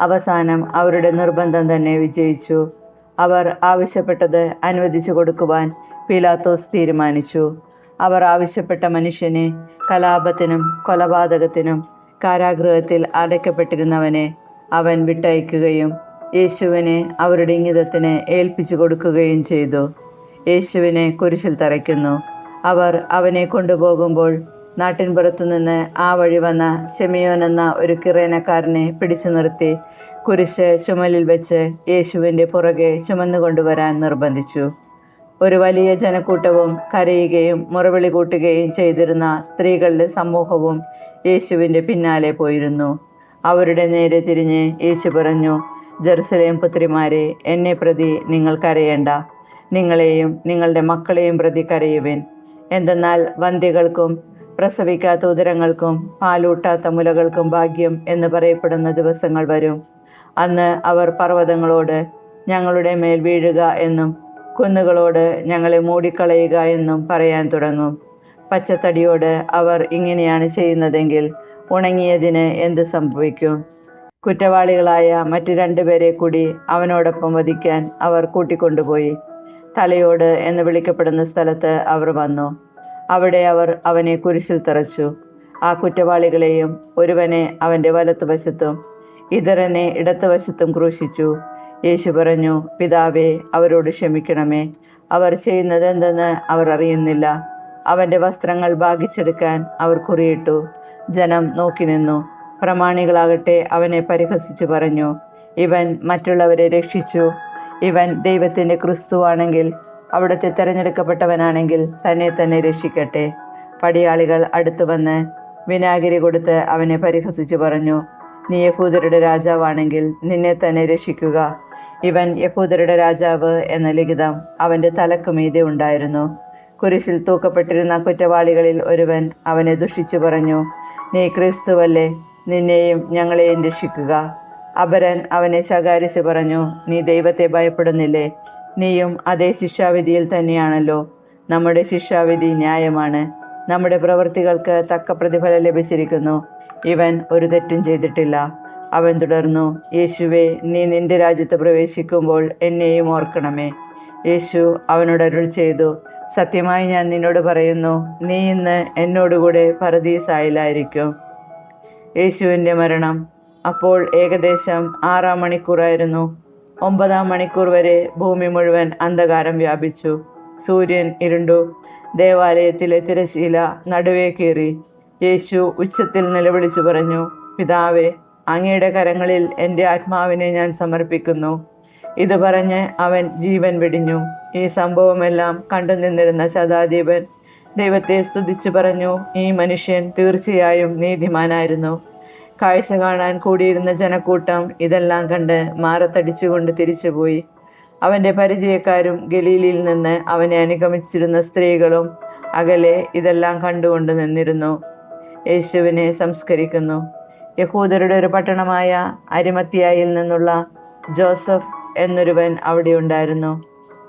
അവസാനം അവരുടെ നിർബന്ധം തന്നെ വിജയിച്ചു. അവർ ആവശ്യപ്പെട്ടത് അനുവദിച്ചു കൊടുക്കുവാൻ പീലാത്തോസ് തീരുമാനിച്ചു. അവർ ആവശ്യപ്പെട്ട മനുഷ്യനെ കലാപത്തിനും കൊലപാതകത്തിനും കാരാഗൃഹത്തിൽ അടയ്ക്കപ്പെട്ടിരുന്നവനെ അവൻ വിട്ടയക്കുകയും യേശുവിനെ അവരുടെ ഇംഗിതത്തിന് ഏൽപ്പിച്ചു കൊടുക്കുകയും ചെയ്തു. യേശുവിനെ കുരിശിൽ തറയ്ക്കുന്നു. അവർ അവനെ കൊണ്ടുപോകുമ്പോൾ നാട്ടിൻപുറത്തു നിന്ന് ആ വഴി വന്ന ഷെമിയോൻ എന്ന ഒരു കിറേനക്കാരനെ പിടിച്ചു നിർത്തി കുരിശ് ചുമലിൽ വെച്ച് യേശുവിന്റെ പുറകെ ചുമന്നുകൊണ്ടുവരാൻ നിർബന്ധിച്ചു. ഒരു വലിയ ജനക്കൂട്ടവും കരയുകയും മുറവിളി കൂട്ടുകയും ചെയ്തിരുന്ന സ്ത്രീകളുടെ സമൂഹവും യേശുവിന്റെ പിന്നാലെ പോയിരുന്നു. അവരുടെ നേരെ തിരിഞ്ഞ് യേശു പറഞ്ഞു ജെറുസലേം പുത്രിമാരെ എന്നെ പ്രതി നിങ്ങൾ കരയേണ്ട. നിങ്ങളെയും നിങ്ങളുടെ മക്കളെയും പ്രതി കരയുവിൻ. എന്തെന്നാൽ വന്ധ്യകൾക്കും പ്രസവിക്കാത്ത ഉദരങ്ങൾക്കും പാലൂട്ടാത്ത മുലകൾക്കും ഭാഗ്യം എന്ന് പറയപ്പെടുന്ന ദിവസങ്ങൾ വരും. അന്ന് അവർ പർവതങ്ങളോട് ഞങ്ങളുടെ മേൽ വീഴുക എന്നും കുന്നുകളോട് ഞങ്ങളെ മൂടിക്കളയുക എന്നും പറയാൻ തുടങ്ങും. പച്ചത്തടിയോട് അവർ ഇങ്ങനെയാണ് ചെയ്യുന്നതെങ്കിൽ ഉണങ്ങിയതിന് എന്ത് സംഭവിക്കും? കുറ്റവാളികളായ മറ്റു രണ്ടുപേരെ കൂടി അവനോടൊപ്പം വധിക്കാൻ അവർ കൂട്ടിക്കൊണ്ടുപോയി. തലയോട് എന്ന് വിളിക്കപ്പെടുന്ന സ്ഥലത്ത് അവർ വന്നു. അവിടെ അവർ അവനെ കുരിശിൽ തറച്ചു. ആ കുറ്റവാളികളെയും ഒരുവനെ അവന്റെ വലത്തുവശത്തും ഇതരനെ ഇടത്തുവശത്തും ക്രൂശിച്ചു. യേശു പറഞ്ഞു പിതാവേ അവരോട് ക്ഷമിക്കണമേ. അവർ ചെയ്യുന്നത് എന്തെന്ന് അവർ അറിയുന്നില്ല. അവന്റെ വസ്ത്രങ്ങൾ ഭാഗിച്ചെടുക്കാൻ അവർ കുറിയിട്ടു. ജനം നോക്കി നിന്നു. പ്രമാണികളാകട്ടെ അവനെ പരിഹസിച്ചു പറഞ്ഞു. ഇവൻ മറ്റുള്ളവരെ രക്ഷിച്ചു. ഇവൻ ദൈവത്തിന്റെ ക്രിസ്തുവാണെങ്കിൽ അവിടുത്തെ തിരഞ്ഞെടുക്കപ്പെട്ടവനാണെങ്കിൽ തന്നെ തന്നെ രക്ഷിക്കട്ടെ. പടിയാളികൾ അടുത്തു വന്ന് വിനാഗിരി കൊടുത്ത് അവനെ പരിഹസിച്ചു പറഞ്ഞു നീ യഹൂദരുടെ രാജാവാണെങ്കിൽ നിന്നെ തന്നെ രക്ഷിക്കുക. ഇവൻ യഹൂദരുടെ രാജാവ് എന്ന ലിഖിതം അവന്റെ തലക്ക് മീതെ ഉണ്ടായിരുന്നു. കുരിശിൽ തൂക്കപ്പെട്ടിരുന്ന കുറ്റവാളികളിൽ ഒരുവൻ അവനെ ദുഷിച്ചു പറഞ്ഞു നീ ക്രിസ്തുവല്ലേ നിന്നെയും ഞങ്ങളെയും രക്ഷിക്കുക. അപരൻ അവനെ ശകാരിച്ച് പറഞ്ഞു നീ ദൈവത്തെ ഭയപ്പെടുന്നില്ലേ? നീയും അതേ ശിക്ഷാവിധിയിൽ തന്നെയാണല്ലോ. നമ്മുടെ ശിക്ഷാവിധി ന്യായമാണ്. നമ്മുടെ പ്രവൃത്തികൾക്ക് തക്ക പ്രതിഫലം ലഭിച്ചിരിക്കുന്നു. ഇവൻ ഒരു തെറ്റും ചെയ്തിട്ടില്ല. അവൻ തുടർന്നു യേശുവെ നീ നിന്റെ രാജ്യത്ത് പ്രവേശിക്കുമ്പോൾ എന്നെയും ഓർക്കണമേ. യേശു അവനോട് അരുൾ ചെയ്തു സത്യമായി ഞാൻ നിന്നോട് പറയുന്നു നീ ഇന്ന് എന്നോടുകൂടെ പരദീസായിലായിരിക്കും. യേശുവിന്റെ മരണം അപ്പോൾ ഏകദേശം ആറാം മണിക്കൂറായിരുന്നു. ഒമ്പതാം മണിക്കൂർ വരെ ഭൂമി മുഴുവൻ അന്ധകാരം വ്യാപിച്ചു. സൂര്യൻ ഇരുണ്ടു. ദേവാലയത്തിലെ തിരശീല നടുവേ കീറി. യേശു ഉച്ചത്തിൽ നിലവിളിച്ചു പറഞ്ഞു പിതാവേ അങ്ങയുടെ കരങ്ങളിൽ എന്റെ ആത്മാവിനെ ഞാൻ സമർപ്പിക്കുന്നു. ഇത് പറഞ്ഞ് അവൻ ജീവൻ വെടിഞ്ഞു. ഈ സംഭവമെല്ലാം കണ്ടു നിന്നിരുന്ന ദൈവത്തെ സ്തുതിച്ചു പറഞ്ഞു ഈ മനുഷ്യൻ തീർച്ചയായും നീതിമാനായിരുന്നു. കാഴ്ച കാണാൻ കൂടിയിരുന്ന ജനക്കൂട്ടം ഇതെല്ലാം കണ്ട് മാറത്തടിച്ചുകൊണ്ട് തിരിച്ചുപോയി. അവന്റെ പരിചയക്കാരും ഗലീലിയിൽ നിന്ന് അവനെ അനുഗമിച്ചിരുന്ന സ്ത്രീകളും അകലെ ഇതെല്ലാം കണ്ടുകൊണ്ട് നിന്നിരുന്നു. യേശുവിനെ സംസ്കരിക്കുന്നു. യഹൂദരുടെ ഒരു പട്ടണമായ അരിമത്തിയായിൽ നിന്നുള്ള ജോസഫ് എന്നൊരുവൻ അവിടെ ഉണ്ടായിരുന്നു.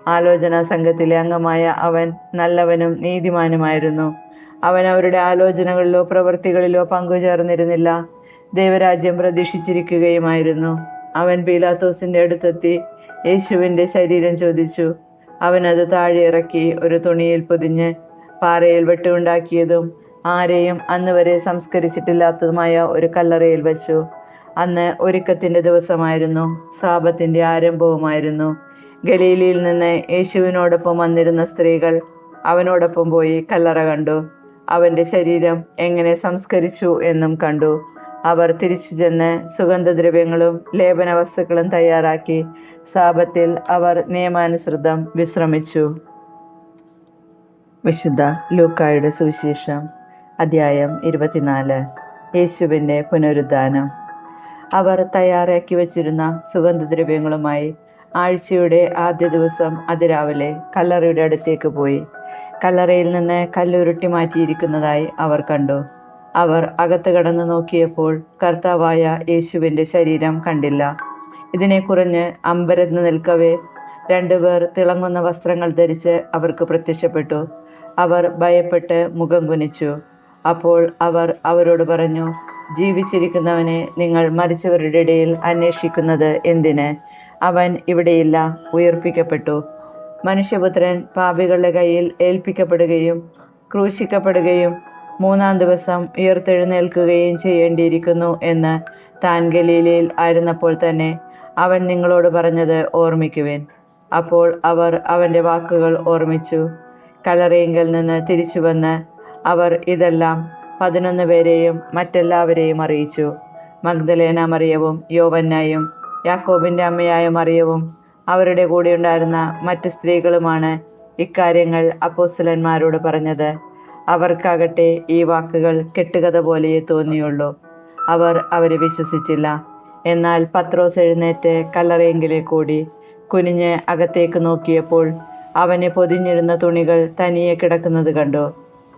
ആലോചനാ സംഘത്തിലെ അംഗമായ അവൻ നല്ലവനും നീതിമാനുമായിരുന്നു. അവൻ അവരുടെ ആലോചനകളിലോ പ്രവൃത്തികളിലോ പങ്കുചേർന്നിരുന്നില്ല. ദൈവരാജ്യം പ്രതീക്ഷിച്ചിരിക്കുകയുമായിരുന്നു. അവൻ പീലാത്തോസിന്റെ അടുത്തെത്തി യേശുവിന്റെ ശരീരം ചോദിച്ചു. അവൻ അത് താഴെ ഇറക്കി ഒരു തുണിയിൽ പൊതിഞ്ഞ് പാറയിൽ വെട്ടുണ്ടാക്കിയതും ആരെയും അന്ന് വരെ സംസ്കരിച്ചിട്ടില്ലാത്തതുമായ ഒരു കല്ലറയിൽ വെച്ചു. അന്ന് ഒരുക്കത്തിന്റെ ദിവസമായിരുന്നു. സാപത്തിന്റെ ആരംഭവുമായിരുന്നു. ഗലീലിയിൽ നിന്ന് യേശുവിനോടൊപ്പം വന്നിരുന്ന സ്ത്രീകൾ അവനോടൊപ്പം പോയി കല്ലറ കണ്ടു. അവന്റെ ശരീരം എങ്ങനെ സംസ്കരിച്ചു എന്നും കണ്ടു. അവർ തിരിച്ചു ചെന്ന് സുഗന്ധദ്രവ്യങ്ങളും ലേപന വസ്തുക്കളും തയ്യാറാക്കി സാപത്തിൽ അവർ നിയമാനുസൃതം വിശ്രമിച്ചു. വിശുദ്ധ ലൂക്കായുടെ സുവിശേഷം അധ്യായം ഇരുപത്തിനാല്. യേശുവിന്റെ പുനരുദ്ധാനം. അവർ തയ്യാറാക്കി വച്ചിരുന്ന സുഗന്ധദ്രവ്യങ്ങളുമായി ആഴ്ചയുടെ ആദ്യ ദിവസം അതിരാവിലെ കല്ലറയുടെ അടുത്തേക്ക് പോയി. കല്ലറയിൽ നിന്ന് കല്ലുരുട്ടി മാറ്റിയിരിക്കുന്നതായി അവർ കണ്ടു. അവർ അകത്ത് കടന്നു നോക്കിയപ്പോൾ കർത്താവായ യേശുവിന്റെ ശരീരം കണ്ടില്ല. ഇതിനെ കുറിഞ്ഞ് അമ്പരന്ന് നിൽക്കവേ രണ്ടുപേർ തിളങ്ങുന്ന വസ്ത്രങ്ങൾ ധരിച്ച് അവർക്ക് പ്രത്യക്ഷപ്പെട്ടു. അവർ ഭയപ്പെട്ട് മുഖം കുനിച്ചു. അപ്പോൾ അവർ അവരോട് പറഞ്ഞു ജീവിച്ചിരിക്കുന്നവനെ നിങ്ങൾ മരിച്ചവരുടെ ഇടയിൽ അന്വേഷിക്കുന്നത് എന്തിന്? അവൻ ഇവിടെയില്ല ഉയർപ്പിക്കപ്പെട്ടു. മനുഷ്യപുത്രൻ പാപികളുടെ കയ്യിൽ ഏൽപ്പിക്കപ്പെടുകയും ക്രൂശിക്കപ്പെടുകയും മൂന്നാം ദിവസം ഉയർത്തെഴുന്നേൽക്കുകയും ചെയ്യേണ്ടിയിരിക്കുന്നു എന്ന് താൻ ഗലീലയിൽ ആയിരുന്നപ്പോൾ തന്നെ അവൻ നിങ്ങളോട് പറഞ്ഞത് ഓർമ്മിക്കുവേൻ. അപ്പോൾ അവർ അവന്റെ വാക്കുകൾ ഓർമ്മിച്ചു. കലറയിങ്കൽ നിന്ന് തിരിച്ചു വന്ന് അവർ ഇതെല്ലാം പതിനൊന്ന് പേരെയും മറ്റെല്ലാവരെയും അറിയിച്ചു. മഗ്ദലേന മറിയവും യോവന്നായും യാക്കോബിന്റെ അമ്മയായ മറിയവും അവരുടെ കൂടെയുണ്ടായിരുന്ന മറ്റ് സ്ത്രീകളുമാണ് ഇക്കാര്യങ്ങൾ അപ്പോസ്തലന്മാരോട് പറഞ്ഞത്. അവർക്കാകട്ടെ ഈ വാക്കുകൾ കെട്ടുകഥ പോലെയേ തോന്നിയുള്ളൂ. അവർ അവരെ വിശ്വസിച്ചില്ല. എന്നാൽ പത്രോസ് എഴുന്നേറ്റ് കല്ലറയെങ്കിലേക്ക് കൂടി കുനിഞ്ഞ് അകത്തേക്ക് നോക്കിയപ്പോൾ അവനെ പൊതിഞ്ഞിരുന്ന തുണികൾ തനിയെ കിടക്കുന്നത് കണ്ടു.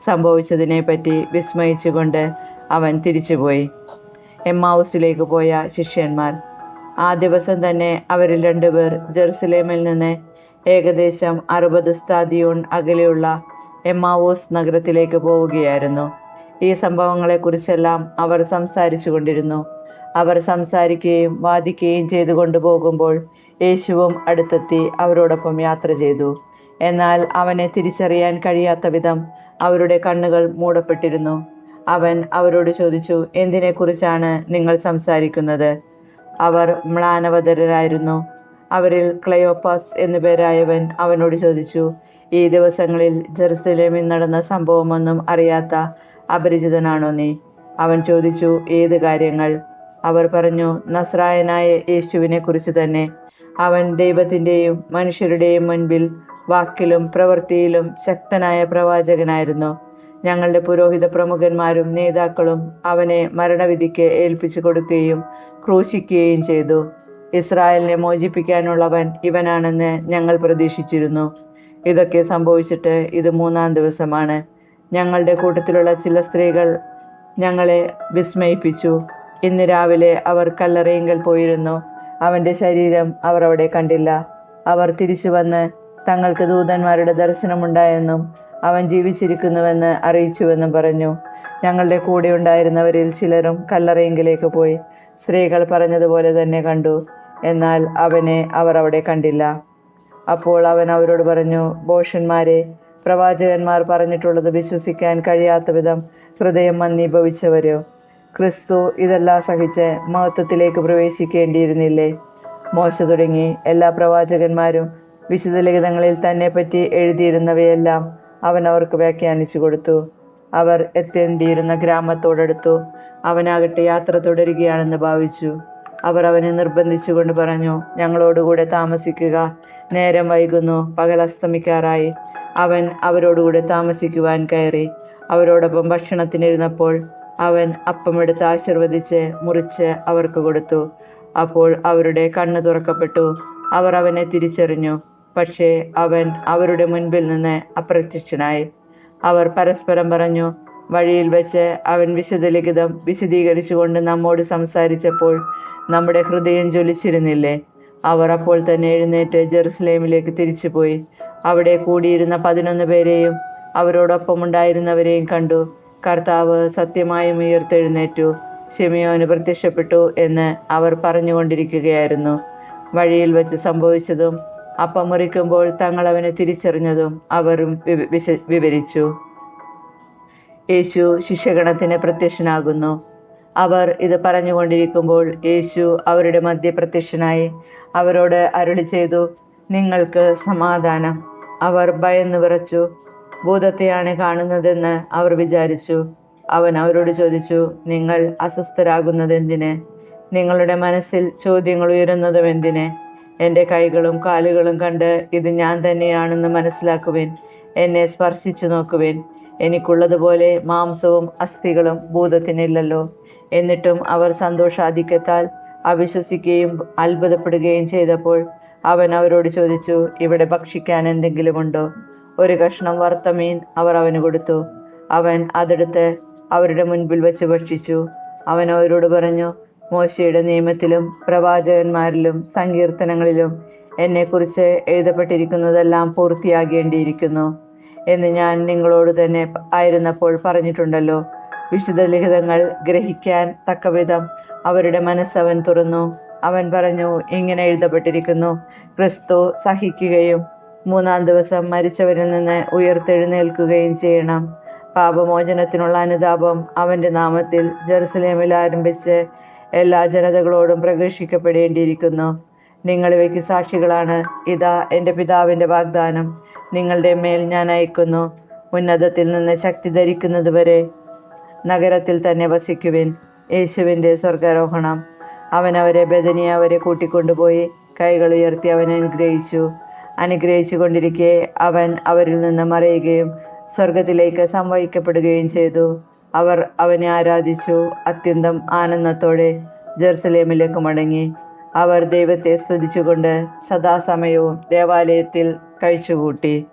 സംഭവിച്ചതിനെപ്പറ്റി വിസ്മയിച്ചുകൊണ്ട് അവൻ തിരിച്ചുപോയി. എമ്മാവൂസിലേക്ക് പോയ ശിഷ്യന്മാർ. ആ ദിവസം തന്നെ അവരിൽ രണ്ടുപേർ ജെറുസലേമിൽ നിന്ന് ഏകദേശം അറുപത് സ്ഥാതിയോൺ അകലെയുള്ള എമ്മാവൂസ് നഗരത്തിലേക്ക് പോവുകയായിരുന്നു. ഈ സംഭവങ്ങളെക്കുറിച്ചെല്ലാം അവർ സംസാരിച്ചു കൊണ്ടിരുന്നു അവർ സംസാരിക്കുകയും വാദിക്കുകയും ചെയ്തു കൊണ്ടുപോകുമ്പോൾ യേശുവും അടുത്തെത്തി അവരോടൊപ്പം യാത്ര ചെയ്തു. എന്നാൽ അവനെ തിരിച്ചറിയാൻ കഴിയാത്ത വിധം അവരുടെ കണ്ണുകൾ മൂടപ്പെട്ടിരുന്നു. അവൻ അവരോട് ചോദിച്ചു എന്തിനെക്കുറിച്ചാണ് നിങ്ങൾ സംസാരിക്കുന്നത്? അവർ മ്ലാനവതരായിരുന്നു അവരിൽ ക്ലയോപ്പാസ് എന്നു പേരായവൻ അവനോട് ചോദിച്ചു ഈ ദിവസങ്ങളിൽ ജെറുസലേമിൽ നടന്ന സംഭവമൊന്നും അറിയാത്ത അപരിചിതനാണോ നീ? അവൻ ചോദിച്ചു ഏത് കാര്യങ്ങൾ? അവർ പറഞ്ഞു നസ്രായനായ യേശുവിനെ കുറിച്ച് തന്നെ. അവൻ ദൈവത്തിന്റെയും മനുഷ്യരുടെയും മുൻപിൽ വാക്കിലും പ്രവൃത്തിയിലും ശക്തനായ പ്രവാചകനായിരുന്നു. ഞങ്ങളുടെ പുരോഹിത പ്രമുഖന്മാരും നേതാക്കളും അവനെ മരണവിധിക്ക് ഏൽപ്പിച്ചു കൊടുക്കുകയും ക്രൂശിക്കുകയും ചെയ്തു. ഇസ്രായേലിനെ മോചിപ്പിക്കാനുള്ളവൻ ഇവനാണെന്ന് ഞങ്ങൾ പ്രതീക്ഷിച്ചിരുന്നു. ഇതൊക്കെ സംഭവിച്ചിട്ട് ഇത് മൂന്നാം ദിവസമാണ്. ഞങ്ങളുടെ കൂട്ടത്തിലുള്ള ചില സ്ത്രീകൾ ഞങ്ങളെ വിസ്മയിപ്പിച്ചു. ഇന്ന് രാവിലെ അവർ കല്ലറയിങ്കൽ പോയിരുന്നു. അവന്റെ ശരീരം അവർ അവിടെ കണ്ടില്ല. അവർ തിരിച്ചു വന്ന് തങ്ങൾക്ക് ദൂതന്മാരുടെ ദർശനമുണ്ടായെന്നും അവൻ ജീവിച്ചിരിക്കുന്നുവെന്ന് അറിയിച്ചുവെന്നും പറഞ്ഞു. ഞങ്ങളുടെ കൂടെ ഉണ്ടായിരുന്നവരിൽ ചിലരും കല്ലറയിങ്കിലേക്ക് പോയി സ്ത്രീകൾ പറഞ്ഞതുപോലെ തന്നെ കണ്ടു. എന്നാൽ അവനെ അവർ അവിടെ കണ്ടില്ല. അപ്പോൾ അവൻ അവരോട് പറഞ്ഞു ഭോഷന്മാരെ പ്രവാചകന്മാർ പറഞ്ഞിട്ടുള്ളത് വിശ്വസിക്കാൻ കഴിയാത്ത വിധം ഹൃദയം മന്ദീഭവിച്ചവരോ? ക്രിസ്തു ഇതെല്ലാം സഹിച്ച് മഹത്വത്തിലേക്ക് പ്രവേശിക്കേണ്ടിയിരുന്നില്ലേ? മോശ തുടങ്ങി എല്ലാ പ്രവാചകന്മാരും വിശുദ്ധ ലിഖിതങ്ങളിൽ തന്നെ പറ്റി എഴുതിയിരുന്നവയെല്ലാം അവൻ അവർക്ക് വ്യാഖ്യാനിച്ചു കൊടുത്തു. അവർ എത്തേണ്ടിയിരുന്ന ഗ്രാമത്തോടടുത്തു അവനാകട്ടെ യാത്ര തുടരുകയാണെന്ന് ഭാവിച്ചു. അവർ അവനെ നിർബന്ധിച്ചുകൊണ്ട് പറഞ്ഞു ഞങ്ങളോടുകൂടെ താമസിക്കുക നേരം വൈകുന്നു. പകൽ അസ്തമിക്കാറായി. അവൻ അവരോടുകൂടെ താമസിക്കുവാൻ കയറി. അവരോടൊപ്പം ഭക്ഷണത്തിനിരുന്നപ്പോൾ അവൻ അപ്പമെടുത്ത് ആശീർവദിച്ച് മുറിച്ച് അവർക്ക് കൊടുത്തു. അപ്പോൾ അവരുടെ കണ്ണ് തുറക്കപ്പെട്ടു. അവർ അവനെ തിരിച്ചറിഞ്ഞു. പക്ഷേ അവൻ അവരുടെ മുൻപിൽ നിന്ന് അപ്രത്യക്ഷനായി. അവർ പരസ്പരം പറഞ്ഞു വഴിയിൽ വെച്ച് അവൻ വിശദലിഖിതം ലിഖിതം വിശദീകരിച്ചുകൊണ്ട് നമ്മോട് സംസാരിച്ചപ്പോൾ നമ്മുടെ ഹൃദയം ജ്വലിച്ചിരുന്നില്ലേ? അവർ അപ്പോൾ തന്നെ എഴുന്നേറ്റ് ജെറുസലേമിലേക്ക് തിരിച്ചുപോയി. അവിടെ കൂടിയിരുന്ന പതിനൊന്ന് പേരെയും അവരോടൊപ്പമുണ്ടായിരുന്നവരെയും കണ്ടു. കർത്താവ് സത്യമായും ഉയർത്തെഴുന്നേറ്റു. ഷിമിയോന് പ്രത്യക്ഷപ്പെട്ടു എന്ന് അവർ പറഞ്ഞുകൊണ്ടിരിക്കുകയായിരുന്നു. വഴിയിൽ വെച്ച് സംഭവിച്ചതും അപ്പം മുറിക്കുമ്പോൾ തങ്ങൾ അവനെ തിരിച്ചറിഞ്ഞതും അവരും വിവരിച്ചു. യേശു ശിഷ്യഗണത്തിന് പ്രത്യക്ഷനാകുന്നു. അവർ ഇത് പറഞ്ഞുകൊണ്ടിരിക്കുമ്പോൾ യേശു അവരുടെ മധ്യ പ്രത്യക്ഷനായി അവരോട് അരുളി ചെയ്തു നിങ്ങൾക്ക് സമാധാനം. അവർ ഭയന്ന് വിറച്ചു ഭൂതത്തെയാണ് കാണുന്നതെന്ന് അവർ വിചാരിച്ചു. അവൻ അവരോട് ചോദിച്ചു നിങ്ങൾ അസ്വസ്ഥരാകുന്നതെന്തിന്? നിങ്ങളുടെ മനസ്സിൽ ചോദ്യങ്ങൾ ഉയരുന്നതും എന്തിന് എന്റെ കൈകളും കാലുകളും കണ്ട് ഇത് ഞാൻ തന്നെയാണെന്ന് മനസ്സിലാക്കുവിൻ എന്നെ സ്പർശിച്ചു നോക്കുവിൻ. എനിക്കുള്ളതുപോലെ മാംസവും അസ്ഥികളും ഭൂതത്തിനില്ലല്ലോ. എന്നിട്ടും അവർ സന്തോഷാധിക്യത്താൽ അവിശ്വസിക്കുകയും അത്ഭുതപ്പെടുകയും ചെയ്തപ്പോൾ അവൻ അവരോട് ചോദിച്ചു ഇവിടെ ഭക്ഷിക്കാൻ എന്തെങ്കിലുമുണ്ടോ ഒരു കഷ്ണം വറുത്ത മീൻ അവർ അവന് കൊടുത്തു. അവൻ അതെടുത്ത് അവരുടെ മുൻപിൽ വെച്ച് ഭക്ഷിച്ചു. അവൻ അവരോട് പറഞ്ഞു മോശയുടെ നിയമത്തിലും പ്രവാചകന്മാരിലും സങ്കീർത്തനങ്ങളിലും എന്നെക്കുറിച്ച് എഴുതപ്പെട്ടിരിക്കുന്നതെല്ലാം പൂർത്തിയാകേണ്ടിയിരിക്കുന്നു എന്ന് ഞാൻ നിങ്ങളോട് തന്നെ ആയിരുന്നപ്പോൾ പറഞ്ഞിട്ടുണ്ടല്ലോ. വിശുദ്ധ ലിഖിതങ്ങൾ ഗ്രഹിക്കാൻ തക്കവിധം അവരുടെ മനസ്സവൻ തുറന്നു. അവൻ പറഞ്ഞു ഇങ്ങനെ എഴുതപ്പെട്ടിരിക്കുന്നു. ക്രിസ്തു സഹിക്കുകയും മൂന്നാം ദിവസം മരിച്ചവരിൽ നിന്ന് ഉയർത്തെഴുന്നേൽക്കുകയും ചെയ്യണം. പാപമോചനത്തിനുള്ള അനുതാപം അവന്റെ നാമത്തിൽ ജെറുസലേമിൽ ആരംഭിച്ച് എല്ലാ ജനതകളോടും പ്രഘോഷിക്കപ്പെടേണ്ടിയിരിക്കുന്നു. നിങ്ങൾ ഇവയ്ക്ക് സാക്ഷികളാണ്. ഇതാ എന്റെ പിതാവിന്റെ വാഗ്ദാനം. നിങ്ങളുടെ മേൽ ഞാൻ അയക്കുന്നു. ഉന്നതത്തിൽ നിന്ന് ശക്തി ധരിക്കുന്നതുവരെ നഗരത്തിൽ തന്നെ വസിക്കുവിൻ. യേശുവിന്റെ സ്വർഗാരോഹണം അവൻ അവരെ ബദനിയ അവരെ കൂട്ടിക്കൊണ്ടുപോയി കൈകൾ ഉയർത്തി അവൻ അനുഗ്രഹിച്ചു. അനുഗ്രഹിച്ചു കൊണ്ടിരിക്കെ അവൻ അവരിൽ നിന്ന് മറയുകയും സ്വർഗത്തിലേക്ക് സംവഹിക്കപ്പെടുകയും ചെയ്തു. അവർ അവനെ ആരാധിച്ചു അത്യന്തം ആനന്ദത്തോടെ ജെറുസലേമിലേക്ക് മടങ്ങി. അവർ ദൈവത്തെ സ്തുതിച്ചുകൊണ്ട് സദാസമയവും ദേവാലയത്തിൽ കഴിച്ചുകൂട്ടി.